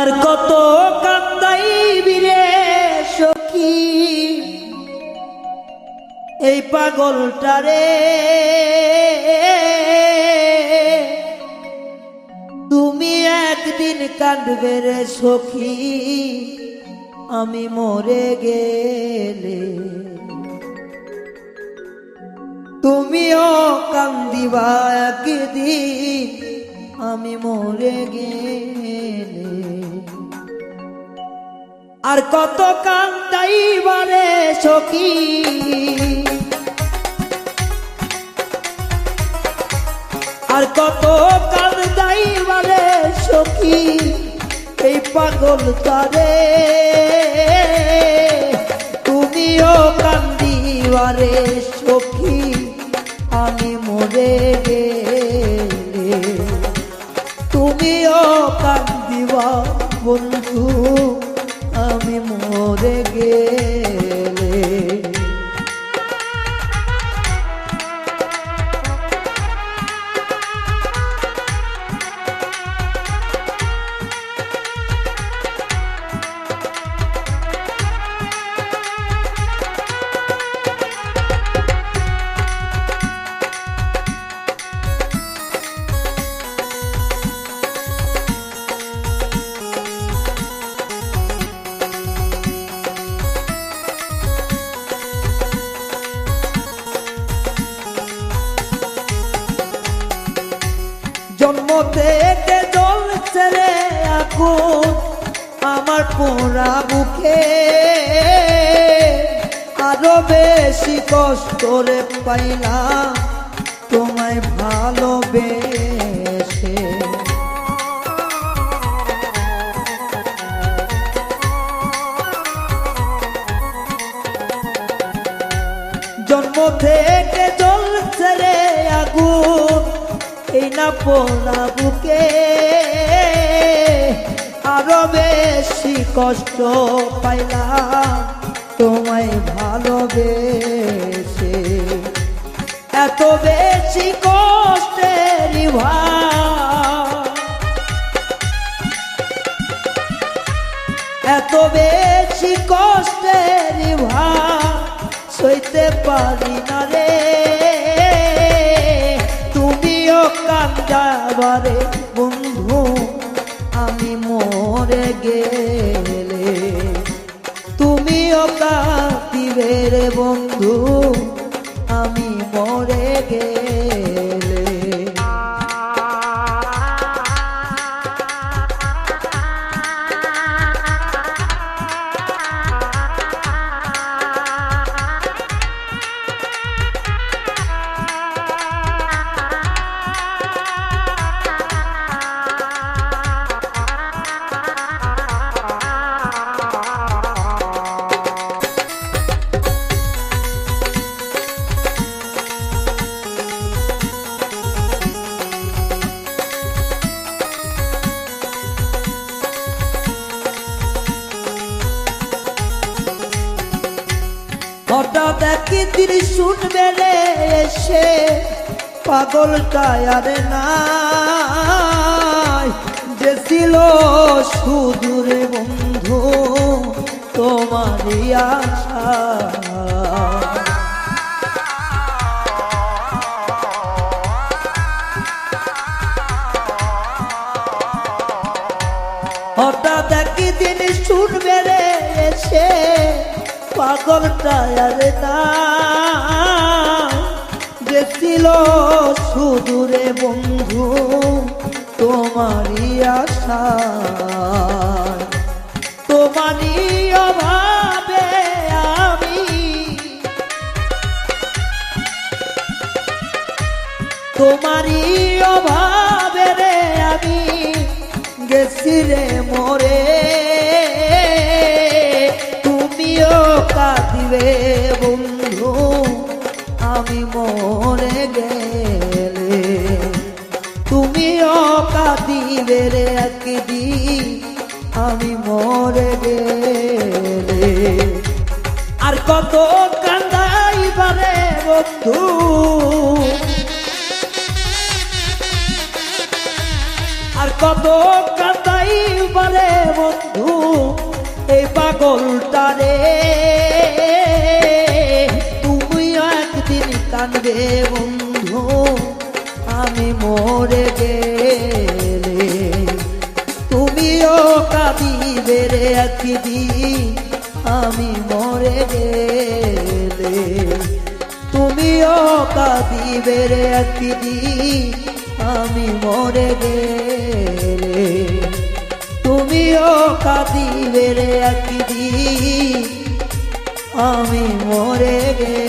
আর কত কান্দাই বিরে সখী। এই পাগলটারে তুমি একদিন কাঁদবে রে সখী, আমি মরে গেলে। তুমিও কান্দিবা একদিন, আমি মরে গেলে। আর কত কান্দাইবারে সখী? আর কত কান্দাইবারে সখী? এই পাগল তারে, তুমিও কান্দিবারে সখী। আমি মরে গেলে তুমিও কান্দিবা বন্ধু। আমি মরে গেলে থেকে জল ছেড়ে আগুন আমার পোড়া বুকে। আরও বেশি কষ্ট রে পাইলাম, তোমায় ভালোবেসে। জন্ম থেকে জল ছেড়ে আগুন এই না পোড়া বুকে। আরও বেশি কষ্ট পাইলাম তোমায় ভালোবেসে। এত বেশি কষ্টের এত বেশি কষ্টের ভাব সইতে পারি না রে। তুমিও যাবারে বন্ধু আমি মরে গেলে তুমিও কাঁদিবে রে বন্ধু আমি মরে গেলে। হঠাৎ একদিন শুনবে রে এসে পাগল টায়ারে নাই। যে ছিল সুদূরে বন্ধু, তোমারই আশা। হঠাৎ একদিন শুনবে রে এসে পাগল টায়ার না যে সুদূরে বন্ধু তোমারই আশা তোমারই অভাবে আমি তোমারই অভাবে রে আমি গেছি রে মরে। কাঁদিবে বন্ধু, আমি মরে গেলে তুমিও কাঁদিবে রে একদিন আমি মরে গেলে। আর কত কান্দাইবারে বন্ধু। আর কত কান্দাই বারে বন্ধু, এই পাগলটারে কানবে বন্ধু, আমি মরে গেলে তুমিও কাঁদিবে রে একদিন, আমি মরে গেলে তুমিও কাঁদিবে রে একদিন, আমি মরে গেলে তুমিও কাঁদিবে রে একদিন, আমি মরে গেলে।